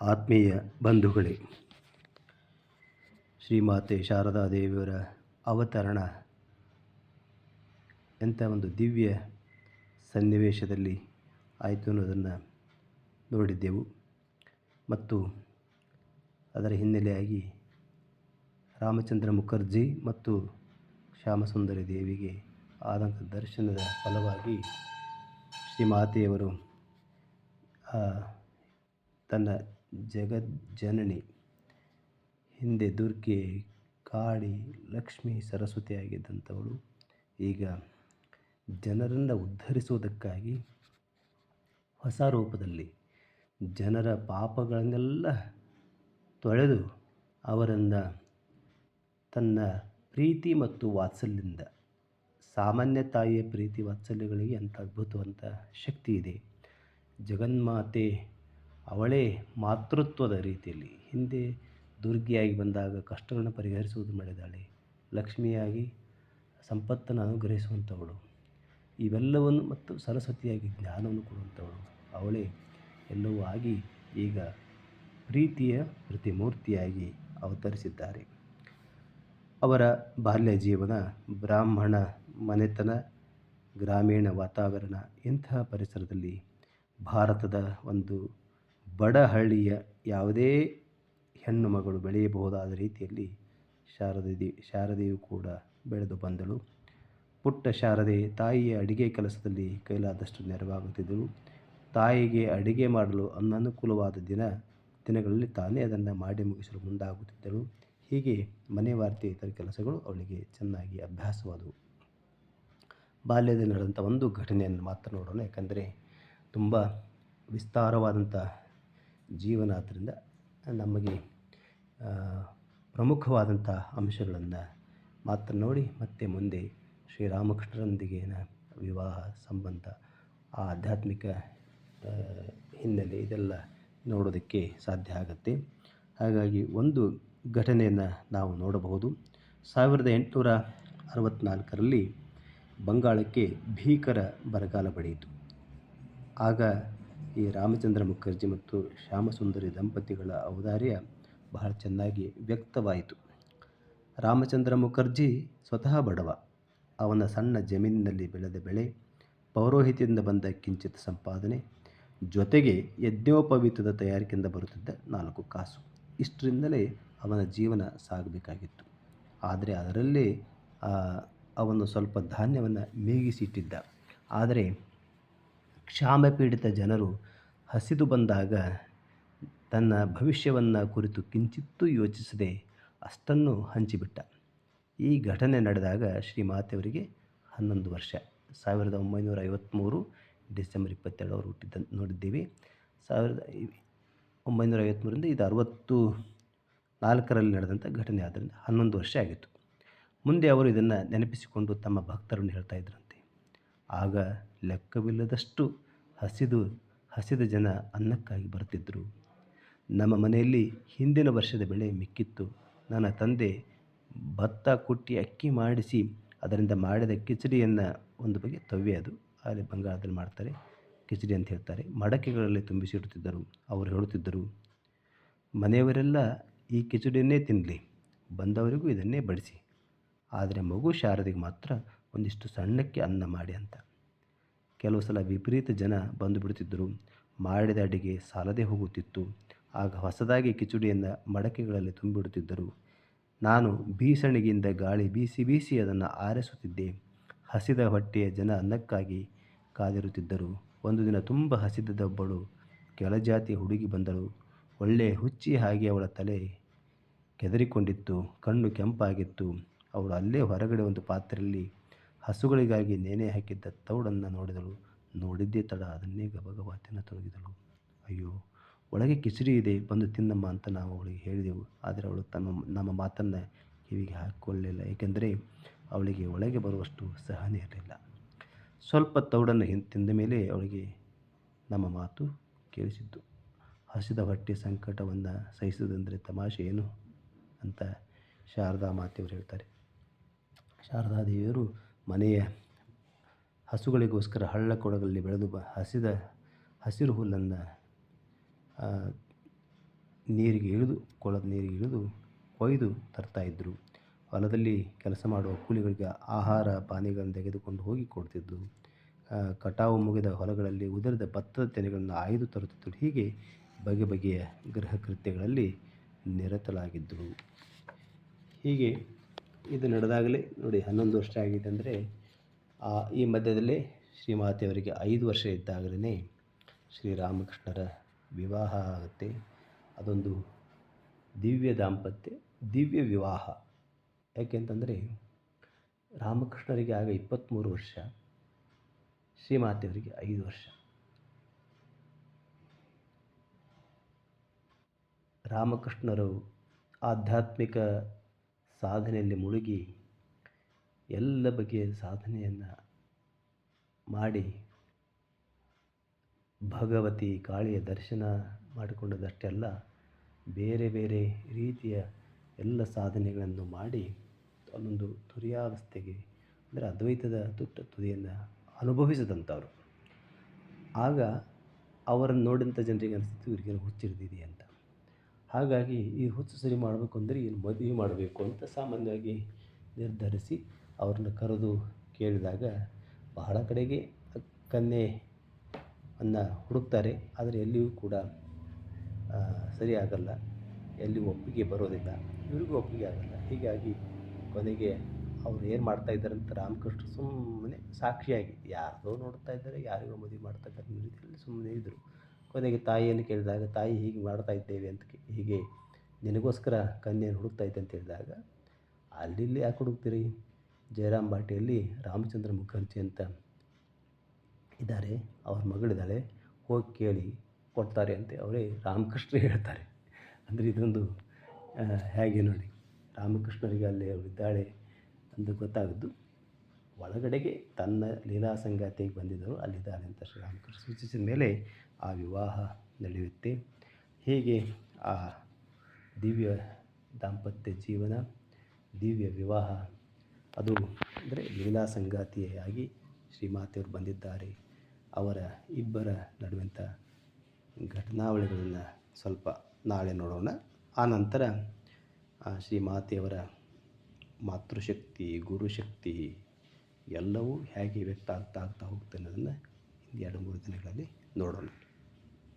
ಆತ್ಮೀಯ ಬಂಧುಗಳೇ, ಶ್ರೀಮಾತೆ ಶಾರದಾ ದೇವಿಯವರ ಅವತರಣ. ಎಂಥ ಒಂದು ದಿವ್ಯ ಸನ್ನಿವೇಶದಲ್ಲಿ ಆಯಿತು ಅನ್ನೋದನ್ನು ನೋಡಿದ್ದೆವು. ಮತ್ತು ಅದರ ಹಿನ್ನೆಲೆಯಾಗಿ ರಾಮಚಂದ್ರ ಮುಖರ್ಜಿ ಮತ್ತು ಶ್ಯಾಮಸುಂದರಿ ದೇವಿಗೆ ಆದಂಥ ದರ್ಶನದ ಫಲವಾಗಿ ಶ್ರೀಮಾತೆಯವರು ತನ್ನ ಜಗಜ್ಜನನಿ ಹಿಂದೆ ದುರ್ಗೆ, ಕಾಳಿ, ಲಕ್ಷ್ಮಿ ಸರಸ್ವತಿಯಾಗಿದ್ದಂಥವಳು ಈಗ ಜನರನ್ನು ಉದ್ಧರಿಸುವುದಕ್ಕಾಗಿ ಹೊಸ ರೂಪದಲ್ಲಿ ಜನರ ಪಾಪಗಳನ್ನೆಲ್ಲ ತೊಳೆದು ಅವರಿಂದ ತನ್ನ ಪ್ರೀತಿ ಮತ್ತು ವಾತ್ಸಲ್ಯದಿಂದ, ಸಾಮಾನ್ಯ ತಾಯಿಯ ಪ್ರೀತಿ ವಾತ್ಸಲ್ಯಗಳಿಗೆ ಅಂಥ ಅದ್ಭುತವಂತ ಶಕ್ತಿ ಇದೆ. ಜಗನ್ಮಾತೆ ಅವಳೇ ಮಾತೃತ್ವದ ರೀತಿಯಲ್ಲಿ ಹಿಂದೆ ದುರ್ಗಿಯಾಗಿ ಬಂದಾಗ ಕಷ್ಟಗಳನ್ನು ಪರಿಹರಿಸುವುದು ಮಾಡಿದಾಳೆ ಲಕ್ಷ್ಮಿಯಾಗಿ ಸಂಪತ್ತನ್ನು ಅನುಗ್ರಹಿಸುವಂಥವಳು. ಇವೆಲ್ಲವನ್ನು ಮತ್ತು ಸರಸ್ವತಿಯಾಗಿ ಜ್ಞಾನವನ್ನು ಕೊಡುವಂಥವಳು. ಅವಳೇ ಎಲ್ಲವೂ ಆಗಿ ಈಗ ಪ್ರೀತಿಯ ಪ್ರತಿಮೂರ್ತಿಯಾಗಿ ಅವತರಿಸಿದ್ದಾರೆ. ಅವರ ಬಾಲ್ಯ ಜೀವನ, ಬ್ರಾಹ್ಮಣ ಮನೆತನ, ಗ್ರಾಮೀಣ ವಾತಾವರಣ ಇಂತಹ ಪರಿಸರದಲ್ಲಿ ಭಾರತದ ಒಂದು ಬಡ ಹಳ್ಳಿಯ ಯಾವುದೇ ಹೆಣ್ಣು ಮಗಳು ಬೆಳೆಯಬಹುದಾದ ರೀತಿಯಲ್ಲಿ ಶಾರದೆ ದೇ ಶಾರದೆಯು ಕೂಡ ಬೆಳೆದು ಬಂದಳು. ಪುಟ್ಟ ಶಾರದೆ ತಾಯಿಯ ಅಡಿಗೆ ಕೆಲಸದಲ್ಲಿ ಕೈಲಾದಷ್ಟು ನೆರವಾಗುತ್ತಿದ್ದಳು. ತಾಯಿಗೆ ಅಡಿಗೆ ಮಾಡಲು ಅನನುಕೂಲವಾದ ದಿನ, ದಿನಗಳಲ್ಲಿ ತಾನೇ ಅದನ್ನು ಮಾಡಿ ಮುಗಿಸಲು ಮುಂದಾಗುತ್ತಿದ್ದಳು. ಹೀಗೆ ಮನೆ ವಾರ್ತೆ ಇತರ ಕೆಲಸಗಳು ಅವಳಿಗೆ ಚೆನ್ನಾಗಿ ಅಭ್ಯಾಸವಾದವು. ಬಾಲ್ಯದಲ್ಲಿ ನಡೆದಂಥ ಒಂದು ಘಟನೆಯನ್ನು ಮಾತ್ರ ನೋಡೋಣ, ಯಾಕಂದರೆ ತುಂಬ ವಿಸ್ತಾರವಾದಂಥ ಜೀವನ ಆದ್ದರಿಂದ ನಮಗೆ ಪ್ರಮುಖವಾದಂಥ ಅಂಶಗಳನ್ನು ಮಾತ್ರ ನೋಡಿ ಮತ್ತೆ ಮುಂದೆ ಶ್ರೀರಾಮಕೃಷ್ಣರೊಂದಿಗಿನ ವಿವಾಹ ಸಂಬಂಧ, ಆ ಆಧ್ಯಾತ್ಮಿಕ ಹಿನ್ನೆಲೆ ಇದೆಲ್ಲ ನೋಡೋದಕ್ಕೆ ಸಾಧ್ಯ ಆಗುತ್ತೆ. ಹಾಗಾಗಿ ಒಂದು ಘಟನೆಯನ್ನು ನಾವು ನೋಡಬಹುದು. ಸಾವಿರದ ಎಂಟುನೂರ ಅರವತ್ತ್ನಾಲ್ಕರಲ್ಲಿ ಬಂಗಾಳಕ್ಕೆ ಭೀಕರ ಬರಗಾಲ ಬಡಿಯಿತು ಆಗ ಈ ರಾಮಚಂದ್ರ ಮುಖರ್ಜಿ ಮತ್ತು ಶ್ಯಾಮಸುಂದರಿ ದಂಪತಿಗಳ ಔದಾರ್ಯ ಬಹಳ ಚೆನ್ನಾಗಿ ವ್ಯಕ್ತವಾಯಿತು. ರಾಮಚಂದ್ರ ಮುಖರ್ಜಿ ಸ್ವತಃ ಬಡವ. ಅವನ ಸಣ್ಣ ಜಮೀನಿನಲ್ಲಿ ಬೆಳೆದ ಬೆಳೆ, ಪೌರೋಹಿತ್ಯದಿಂದ ಬಂದ ಕಿಂಚಿತ್ ಸಂಪಾದನೆ, ಜೊತೆಗೆ ಯಜ್ಞೋಪವೀತದ ತಯಾರಿಕೆಯಿಂದ ಬರುತ್ತಿದ್ದ ನಾಲ್ಕು ಕಾಸು. ಇಷ್ಟರಿಂದಲೇ ಅವನ ಜೀವನ ಸಾಗಬೇಕಾಗಿತ್ತು. ಆದರೆ ಅದರಲ್ಲೇ ಅವನು ಸ್ವಲ್ಪ ಧಾನ್ಯವನ್ನು ಮೇಗಿಸಿಟ್ಟಿದ್ದ ಆದರೆ ಕ್ಷಾಮಪೀಡಿತ ಜನರು ಹಸಿದು ಬಂದಾಗ ತನ್ನ ಭವಿಷ್ಯವನ್ನು ಕುರಿತು ಕಿಂಚಿತ್ತೂ ಯೋಚಿಸದೆ ಅಷ್ಟನ್ನು ಹಂಚಿಬಿಟ್ಟ. ಈ ಘಟನೆ ನಡೆದಾಗ ಶ್ರೀಮಾತೆಯವರಿಗೆ ಹನ್ನೊಂದು ವರ್ಷ. ಸಾವಿರದ ಒಂಬೈನೂರ ಐವತ್ತ್ಮೂರು ಡಿಸೆಂಬರ್ ಇಪ್ಪತ್ತೆರಡು ಅವರು ನೋಡಿದ್ದೀವಿ. ಸಾವಿರದ ಒಂಬೈನೂರ ಐವತ್ತ್ಮೂರಿಂದ ಇದು ಅರವತ್ತು ನಾಲ್ಕರಲ್ಲಿ ನಡೆದಂಥ ಘಟನೆ. ಆದ್ದರಿಂದ ಹನ್ನೊಂದು ವರ್ಷ ಆಗಿತ್ತು. ಮುಂದೆ ಅವರು ಇದನ್ನು ನೆನಪಿಸಿಕೊಂಡು ತಮ್ಮ ಭಕ್ತರನ್ನು ಹೇಳ್ತಾ ಇದ್ರಂತೆ ಆಗ ಲೆಕ್ಕವಿಲ್ಲದಷ್ಟು ಹಸಿದು, ಹಸಿದ ಜನ ಅನ್ನಕ್ಕಾಗಿ ಬರುತ್ತಿದ್ದರು. ನಮ್ಮ ಮನೆಯಲ್ಲಿ ಹಿಂದಿನ ವರ್ಷದ ಬೆಳೆ ಮಿಕ್ಕಿತ್ತು. ನನ್ನ ತಂದೆ ಭತ್ತ ಕುಟ್ಟಿ ಅಕ್ಕಿ ಮಾಡಿಸಿ ಅದರಿಂದ ಮಾಡಿದ ಕಿಚಡಿಯನ್ನು ಒಂದು ಬಗೆ ತವ್ಯ ಅದು. ಅಲ್ಲಿ ಬಂಗಾಳದಲ್ಲಿ ಮಾಡ್ತಾರೆ. ಕಿಚಡಿ ಅಂತ ಹೇಳ್ತಾರೆ. ಮಡಕೆಗಳಲ್ಲಿ ತುಂಬಿಸಿಡುತ್ತಿದ್ದರು ಅವರು ಹೇಳುತ್ತಿದ್ದರು, ಮನೆಯವರೆಲ್ಲ ಈ ಕಿಚಡಿಯನ್ನೇ ತಿನ್ನಲಿ ಬಂದವರಿಗೂ ಇದನ್ನೇ ಬಡಿಸಿ. ಆದರೆ ಮಗು ಶಾರದಿಗೆ ಮಾತ್ರ ಒಂದಿಷ್ಟು ಸಣ್ಣಕ್ಕೆ ಅನ್ನ ಮಾಡಿ ಅಂತ. ಕೆಲವು ಸಲ ವಿಪರೀತ ಜನ ಬಂದು ಬಿಡುತ್ತಿದ್ದರು ಮಾಡಿದ ಅಡಿಗೆ ಸಾಲದೇ ಹೋಗುತ್ತಿತ್ತು. ಆಗ ಹೊಸದಾಗಿ ಕಿಚುಡಿಯಿಂದ ಮಡಕೆಗಳಲ್ಲಿ ತುಂಬಿಡುತ್ತಿದ್ದರು. ನಾನು ಬೀಸಣಿಗೆಯಿಂದ ಗಾಳಿ ಬೀಸಿ ಬೀಸಿ ಅದನ್ನು ಆರಿಸುತ್ತಿದ್ದೆ. ಹಸಿದ ಹೊಟ್ಟೆಯ ಜನ ಅನ್ನಕ್ಕಾಗಿ ಕಾದಿರುತ್ತಿದ್ದರು. ಒಂದು ದಿನ ತುಂಬ ಹಸಿದದ್ದೊಬ್ಬಳು ಕೆಳಜಾತಿಯ ಹುಡುಗಿ ಬಂದಳು. ಒಳ್ಳೆ ಹುಚ್ಚಿ ಹಾಗೆ ಅವಳ ತಲೆ ಕೆದರಿಕೊಂಡಿತ್ತು. ಕಣ್ಣು ಕೆಂಪಾಗಿತ್ತು. ಅವಳು ಅಲ್ಲೇ ಹೊರಗಡೆ ಒಂದು ಪಾತ್ರೆಯಲ್ಲಿ ಹಸುಗಳಿಗಾಗಿ ನೇಣೆ ಹಾಕಿದ್ದ ತೌಡನ್ನು ನೋಡಿದಳು. ನೋಡಿದ್ದೇ ತಡ, ಅದನ್ನೇ ಗಬಗಬ ತಿನ್ನತೊಡಗಿದಳು. ಅಯ್ಯೋ, ಒಳಗೆ ಕಿಚಡಿ ಇದೆ, ಬಂದು ತಿನ್ನಮ್ಮ ಅಂತ ನಾವು ಅವಳಿಗೆ ಹೇಳಿದೆವು. ಆದರೆ ಅವಳು ತಮ್ಮ ನಮ್ಮ ಮಾತನ್ನು ಕಿವಿಗೆ ಹಾಕಿಕೊಳ್ಳಲಿಲ್ಲ ಏಕೆಂದರೆ ಅವಳಿಗೆ ಒಳಗೆ ಬರುವಷ್ಟು ಸಹನೆ ಇರಲಿಲ್ಲ. ಸ್ವಲ್ಪ ತೌಡನ್ನು ತಿಂದ ಮೇಲೆ ಅವಳಿಗೆ ನಮ್ಮ ಮಾತು ಕೇಳಿಸಿದ್ದು. ಹಸಿದ ಹೊಟ್ಟೆ ಸಂಕಟವನ್ನು ಸಹಿಸುವುದೆಂದರೆ ತಮಾಷೆ ಏನು ಅಂತ ಶಾರದಾ ಮಾತೆಯವರು ಹೇಳ್ತಾರೆ. ಶಾರದಾ ದೇವಿಯರು ಮನೆಯ ಹಸುಗಳಿಗೋಸ್ಕರ ಹಳ್ಳ ಕೊಡಗಲ್ಲಿ ಬೆಳೆದು ಬ, ಹಸಿದ ಹಸಿರು ಹುಲ್ಲನ್ನು ನೀರಿಗೆ ಇಳಿದು, ಕೊಳದ ನೀರಿಗೆ ಇಳಿದು ಕೊಯ್ದು ತರ್ತಾಯಿದ್ದರು ಹೊಲದಲ್ಲಿ ಕೆಲಸ ಮಾಡುವ ಕೂಲಿಗಳಿಗೆ ಆಹಾರ ಪಾನೀಯಗಳನ್ನು ತೆಗೆದುಕೊಂಡು ಹೋಗಿ ಕೊಡ್ತಿದ್ದರು ಕಟಾವು ಮುಗಿದ ಹೊಲಗಳಲ್ಲಿ ಉದುರಿದ ಭತ್ತದ ತೆನೆಗಳನ್ನು ಆಯ್ದು ತರುತ್ತಿದ್ದರು ಹೀಗೆ ಬಗೆ ಬಗೆಯ ಗೃಹ ಕೃತ್ಯಗಳಲ್ಲಿ ನಿರತಲಾಗಿದ್ದರು ಹೀಗೆ ಇದು ನಡೆದಾಗಲೇ ನೋಡಿ ಹನ್ನೊಂದು ವರ್ಷ ಆಗಿದೆ ಅಂದರೆ ಈ ಮಧ್ಯದಲ್ಲೇ ಶ್ರೀಮಾತೆಯವರಿಗೆ ಐದು ವರ್ಷ ಇದ್ದಾಗಲೇ ಶ್ರೀರಾಮಕೃಷ್ಣರ ವಿವಾಹ ಆಗುತ್ತೆ. ಅದೊಂದು ದಿವ್ಯ ದಾಂಪತ್ಯ, ದಿವ್ಯ ವಿವಾಹ. ಯಾಕೆಂತಂದರೆ ರಾಮಕೃಷ್ಣರಿಗೆ ಆಗ ಇಪ್ಪತ್ತ್ಮೂರು ವರ್ಷ ಶ್ರೀಮಾತೆಯವರಿಗೆ ಐದು ವರ್ಷ. ರಾಮಕೃಷ್ಣರು ಆಧ್ಯಾತ್ಮಿಕ ಸಾಧನೆಯಲ್ಲಿ ಮುಳುಗಿ ಎಲ್ಲ ಬಗೆಯ ಸಾಧನೆಯನ್ನು ಮಾಡಿ ಭಗವತಿ ಕಾಳಿಯ ದರ್ಶನ ಮಾಡಿಕೊಂಡದಷ್ಟೆಲ್ಲ ಬೇರೆ ಬೇರೆ ರೀತಿಯ ಎಲ್ಲ ಸಾಧನೆಗಳನ್ನು ಮಾಡಿ ಅಲ್ಲೊಂದು ತುರಿಯಾವಸ್ಥೆಗೆ, ಅಂದರೆ ಅದ್ವೈತದ ತುಟ್ಟ ತುದಿಯನ್ನು ಅನುಭವಿಸಿದಂಥವ್ರು. ಆಗ ಅವರನ್ನು ನೋಡಿದಂಥ ಜನರಿಗೆ ಅನಿಸ್ತಿತ್ತು ಇವ್ರಿಗೇನು ಹುಚ್ಚಿಡ್ದಿದೆ ಅಂತ. ಹಾಗಾಗಿ ಈ ಹುಚ್ಚು ಸರಿ ಮಾಡಬೇಕು ಅಂದರೆ ಏನು ಮದುವೆ ಮಾಡಬೇಕು ಅಂತ ಸಾಮಾನ್ಯವಾಗಿ ನಿರ್ಧರಿಸಿ ಅವ್ರನ್ನ ಕರೆದು ಕೇಳಿದಾಗ ಬಹಳ ಕಡೆಗೆ ಕನ್ಯೆಯನ್ನು ಹುಡುಕ್ತಾರೆ. ಆದರೆ ಎಲ್ಲಿಯೂ ಕೂಡ ಸರಿಯಾಗಲ್ಲ ಎಲ್ಲಿ ಒಪ್ಪಿಗೆ ಬರೋದಿಲ್ಲ. ಇವ್ರಿಗೂ ಒಪ್ಪಿಗೆ ಆಗಲ್ಲ. ಹೀಗಾಗಿ ಕೊನೆಗೆ ಅವ್ರು ಏನು ಮಾಡ್ತಾ ಇದ್ದಾರೆ ಅಂತ ರಾಮಕೃಷ್ಣ ಸುಮ್ಮನೆ ಸಾಕ್ಷಿಯಾಗಿ ಯಾರದೋ ನೋಡ್ತಾ ಇದ್ದಾರೆ, ಯಾರಿಗೋ ಮದುವೆ ಮಾಡ್ತಕ್ಕಂಥ ರೀತಿಯಲ್ಲಿ ಸುಮ್ಮನೆ ಇದ್ದರು ಕೊನೆಗೆ ತಾಯಿಯನ್ನು ಕೇಳಿದಾಗ, ತಾಯಿ, ಹೀಗೆ ಮಾಡ್ತಾ ಇದ್ದೇವೆ ಅಂತ ಹೀಗೆ ನಿನಗೋಸ್ಕರ ಕನ್ಯೆಯನ್ನು ಹುಡುಕ್ತಾ ಇದ್ದೆ ಅಂತ ಹೇಳಿದಾಗ ಅಲ್ಲಿ ಯಾಕೆ ಹುಡುಕ್ತೀರಿ? ಜಯರಾಮ್ ಬಾಟಿಯಲ್ಲಿ ರಾಮಚಂದ್ರ ಮುಖರ್ಜಿ ಅಂತ ಇದ್ದಾರೆ. ಅವ್ರ ಮಗಳಿದ್ದಾಳೆ. ಹೋಗಿ ಕೇಳಿ ಕೊಡ್ತಾರೆ ಅಂತ ಅವರೇ ರಾಮಕೃಷ್ಣ ಹೇಳ್ತಾರೆ. ಅಂದರೆ ಇದೊಂದು ಹೇಗೆ ನೋಡಿ, ರಾಮಕೃಷ್ಣರಿಗೆ ಅಲ್ಲಿ ಅವರಿದ್ದಾಳೆ ಅಂತ ಗೊತ್ತಾಗದ್ದು ಒಳಗಡೆಗೆ ತನ್ನ ಲೀಲಾ ಸಂಗಾತಿಗೆ ಬಂದಿದ್ದರು ಅಲ್ಲಿದ್ದಾರೆ ಅಂತ ಶ್ರೀರಾಮಕೃಷ್ಣ ಸೂಚಿಸಿದ ಮೇಲೆ ಆ ವಿವಾಹ ನಡೆಯುತ್ತೆ. ಹೀಗೆ ಆ ದಿವ್ಯ ದಾಂಪತ್ಯ ಜೀವನ, ದಿವ್ಯ ವಿವಾಹ, ಅದು ಅಂದರೆ ಲೀಲಾ ಸಂಗಾತಿಯಾಗಿ ಶ್ರೀಮಾತೆಯವರು ಬಂದಿದ್ದಾರೆ. ಅವರ ಇಬ್ಬರ ನಡುವಂಥ ಘಟನಾವಳಿಗಳನ್ನು ಸ್ವಲ್ಪ ನಾಳೆ ನೋಡೋಣ. ಆ ನಂತರ ಶ್ರೀಮಾತೆಯವರ ಮಾತೃಶಕ್ತಿ, ಗುರುಶಕ್ತಿ ಎಲ್ಲವೂ ಹೇಗೆ ವ್ಯಕ್ತ ಆಗ್ತಾ ಆಗ್ತಾ ಹೋಗ್ತದೆ ಅನ್ನೋದನ್ನು ಎರಡು ಮೂರು ದಿನಗಳಲ್ಲಿ ನೋಡೋಣ.